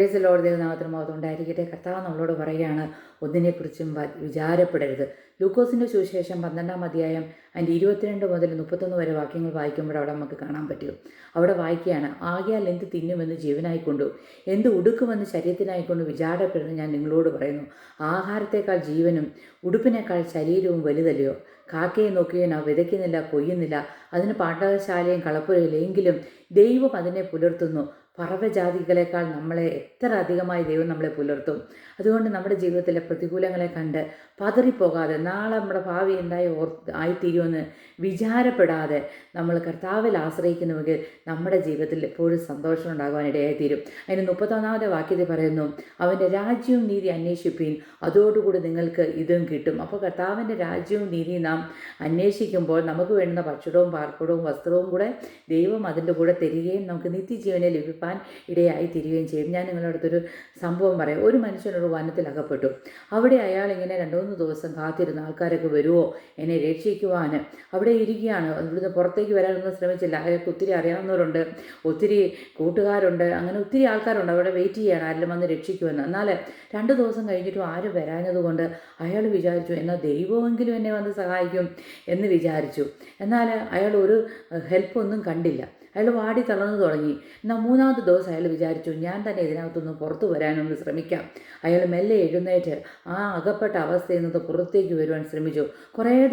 Price load ദൈവനാമത്തിന് കർത്താവ് നമ്മളോട് പറയുകയാണ് ഒന്നിനെക്കുറിച്ചും വിചാരപ്പെടരുത്. ലൂക്കോസിന്റെ സുവിശേഷം പന്ത്രണ്ടാം അധ്യായം അതിന്റെ ഇരുപത്തിരണ്ട് മുതൽ മുപ്പത്തൊന്ന് വരെ വാക്യങ്ങൾ വായിക്കുമ്പോൾ അവിടെ നമുക്ക് കാണാൻ പറ്റും. അവിടെ വായിക്കുകയാണ് ആകയാൽ എന്ത് തിന്നുമെന്ന് ജീവനായിക്കൊണ്ടു എന്ത് ഉടുക്കുമെന്ന് ശരീരത്തിനായിക്കൊണ്ട് വിചാരപ്പെടുന്നു ഞാൻ നിങ്ങളോട് പറയുന്നു. ആഹാരത്തേക്കാൾ ജീവനും ഉടുപ്പിനേക്കാൾ ശരീരവും വലുതല്ലയോ? കാക്കയെ നോക്കുകയും അവ വിതയ്ക്കുന്നില്ല കൊയ്യുന്നില്ല. അതിന് പാഠശാലയും കളപ്പുരയില്ല എങ്കിലും ദൈവം അതിനെ പുലർത്തുന്നു. പറവജാതികളെക്കാൾ നമ്മളെ എത്ര അധികമായി ദൈവം നമ്മളെ പുലർത്തും. അതുകൊണ്ട് നമ്മുടെ ജീവിതത്തിലെ പ്രതികൂലങ്ങളെ കണ്ട് പതറിപ്പോകാതെ നാളെ നമ്മുടെ ഭാവി എന്തായി ഓർ ആയിത്തീരുമെന്ന് വിചാരപ്പെടാതെ നമ്മൾ കർത്താവിൽ ആശ്രയിക്കുന്നുവെങ്കിൽ നമ്മുടെ ജീവിതത്തിൽ എപ്പോഴും സന്തോഷം ഉണ്ടാകാനിടയായിത്തീരും അതിന് മുപ്പത്തൊന്നാമത്തെ വാക്യത്തിൽ പറയുന്നു അവന്റെ രാജ്യവും നീതി അന്വേഷിപ്പീൻ അതോടുകൂടി നിങ്ങൾക്ക് ഇതും കിട്ടും. അപ്പോൾ കർത്താവിന്റെ രാജ്യവും നീതിയും നാം അന്വേഷിക്കുമ്പോൾ നമുക്ക് വേണ്ടുന്ന ഭക്ഷണവും പാർപ്പിടവും വസ്ത്രവും കൂടെ ദൈവം അതിന്റെ കൂടെ തരികയും നമുക്ക് നിത്യജീവനെ ലഭിപ്പാൻ ഇടയായി തീരുകയും ചെയ്യും. ഞാൻ നിങ്ങളുടെ അടുത്തൊരു സംഭവം പറയാം. ഒരു വനത്തിൽ അകപ്പെട്ടു അവിടെ അയാൾ ഇങ്ങനെ രണ്ടുമൂന്ന് ദിവസം കാത്തിരുന്ന ആൾക്കാരൊക്കെ വരുമോ എന്നെ രക്ഷിക്കുവാൻ. അവിടെ ഇരിക്കുകയാണ്. ഇവിടുന്ന് പുറത്തേക്ക് വരാനൊന്നും ശ്രമിച്ചില്ല. അയാൾക്ക് ഒത്തിരി അറിയാവുന്നവരുണ്ട്. ഒത്തിരി കൂട്ടുകാരുണ്ട്. അങ്ങനെ ഒത്തിരി ആൾക്കാരുണ്ട്. അവിടെ വെയിറ്റ് ചെയ്യാണ്. ആരെങ്കിലും വന്ന് രക്ഷിക്കുമെന്ന്. എന്നാൽ രണ്ട് ദിവസം കഴിഞ്ഞിട്ടും ആരും വരാഞ്ഞതുകൊണ്ട് അയാൾ വിചാരിച്ചു എന്നാൽ ദൈവമെങ്കിലും എന്നെ വന്ന് സഹായിക്കും എന്ന് വിചാരിച്ചു. എന്നാൽ അയാൾ ഒരു ഹെൽപ്പൊന്നും കണ്ടില്ല. അയാൾ വാടി തളർന്നു തുടങ്ങി. എന്നാൽ മൂന്നാമത്തെ ദിവസം അയാൾ വിചാരിച്ചു ഞാൻ തന്നെ ഇതിനകത്തൊന്ന് പുറത്തു വരാനൊന്ന് ശ്രമിക്കാം. അയാൾ മെല്ലെ എഴുന്നേറ്റ് ആ അകപ്പെട്ട അവസ്ഥയിൽ നിന്ന് പുറത്തേക്ക് വരുവാൻ ശ്രമിച്ചു. കുറേ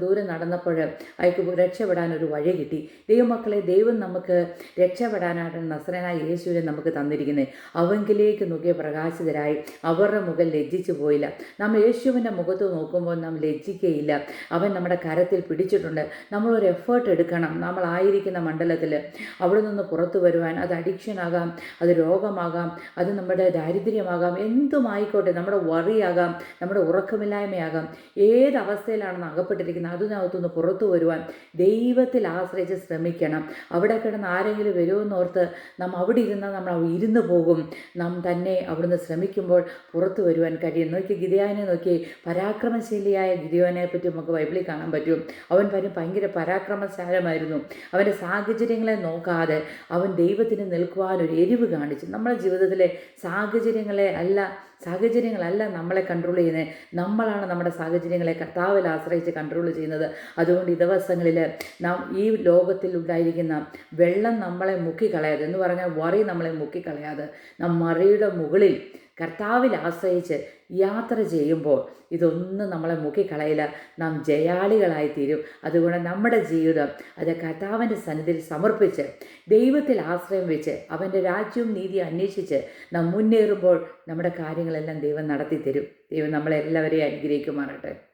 ദൂരം നടന്നപ്പോൾ അയാൾക്ക് രക്ഷപ്പെടാൻ ഒരു വഴി കിട്ടി. ദൈവമക്കളെ ദൈവം നമുക്ക് രക്ഷപ്പെടാനായിട്ട് നസ്രനായ യേശുവിനെ നമുക്ക് തന്നിരിക്കുന്നത് അവങ്കിലേക്ക് നോക്കിയ പ്രകാശിതരായി അവരുടെ മുഖം ലജ്ജിച്ചു പോയില്ല. നാം യേശുവിന്റെ മുഖത്ത് നോക്കുമ്പോൾ നാം ലജ്ജിക്കുകയില്ല അവൻ നമ്മുടെ കരത്തിൽ പിടിച്ചിട്ടുണ്ട്. നമ്മളൊരു എഫേർട്ട് എടുക്കണം. നമ്മളായിരിക്കുന്ന മണ്ഡലത്തിൽ അവിടെ നിന്ന് പുറത്തു വരുവാൻ അത് അഡിക്ഷൻ അഡിക്ഷനാകാം അത് രോഗമാകാം അത് നമ്മുടെ ദാരിദ്ര്യമാകാം എന്തുമായിക്കോട്ടെ നമ്മുടെ വറിയാകാം നമ്മുടെ ഉറക്കമില്ലായ്മയാകാം. ഏത് അകപ്പെട്ടിരിക്കുന്നത് അതിനകത്തുനിന്ന് പുറത്തു വരുവാൻ ദൈവത്തിൽ ആശ്രയിച്ച് ശ്രമിക്കണം. അവിടെ കിടന്ന് ആരെങ്കിലും വരുമെന്നോർത്ത് നാം അവിടെ ഇരുന്നാൽ നമ്മൾ ഇരുന്നു പോകും. നാം തന്നെ അവിടുന്ന് ശ്രമിക്കുമ്പോൾ പുറത്തു വരുവാൻ കഴിയും. നോക്കി ഗിരിയാനെ നോക്കി പരാക്രമശീലിയായ ഗിരിയോനെ പറ്റി നമുക്ക് ബൈബിളിൽ കാണാൻ പറ്റും. അവൻ ഭയങ്കര പരാക്രമശാലമായിരുന്നു. അവന്റെ സാഹചര്യങ്ങളെ നോക്കാതെ അവൻ ദൈവത്തിന് നിൽക്കുവാൻ ഒരു എരിവ് കാണിച്ചു. നമ്മുടെ ജീവിതത്തിലെ സാഹചര്യങ്ങളെ അല്ല സാഹചര്യങ്ങളല്ല നമ്മളെ കൺട്രോൾ ചെയ്യുന്നത് നമ്മളാണ് നമ്മുടെ സാഹചര്യങ്ങളെ കർത്താവിൽ ആശ്രയിച്ച് കൺട്രോൾ ചെയ്യുന്നത്. അതുകൊണ്ട് ഈ ദിവസങ്ങളിൽ നാം ഈ ലോകത്തിൽ ഉണ്ടായിരിക്കുന്ന വെള്ളം നമ്മളെ മുക്കിക്കളയാതെ എന്ന് പറഞ്ഞാൽ വറി നമ്മളെ മുക്കിക്കളയാതെ നാം മറിയുടെ മുകളിൽ കർത്താവിൽ ആശ്രയിച്ച് യാത്ര ചെയ്യുമ്പോൾ ഇതൊന്നും നമ്മളെ മുക്കിക്കളയില്ല. നാം ജയാളികളായി തീരും അതുകൊണ്ട് നമ്മുടെ ജീവിതം അത് കർത്താവിന്റെ സന്നിധിയിൽ സമർപ്പിച്ച് ദൈവത്തിൽ ആശ്രയം വെച്ച് അവന്റെ രാജ്യവും നീതി അന്വേഷിച്ച് നാം മുന്നേറുമ്പോൾ നമ്മുടെ കാര്യങ്ങളെല്ലാം ദൈവം നടത്തി തരും ദൈവം നമ്മളെല്ലാവരെയും അനുഗ്രഹിക്കുമാറട്ടെ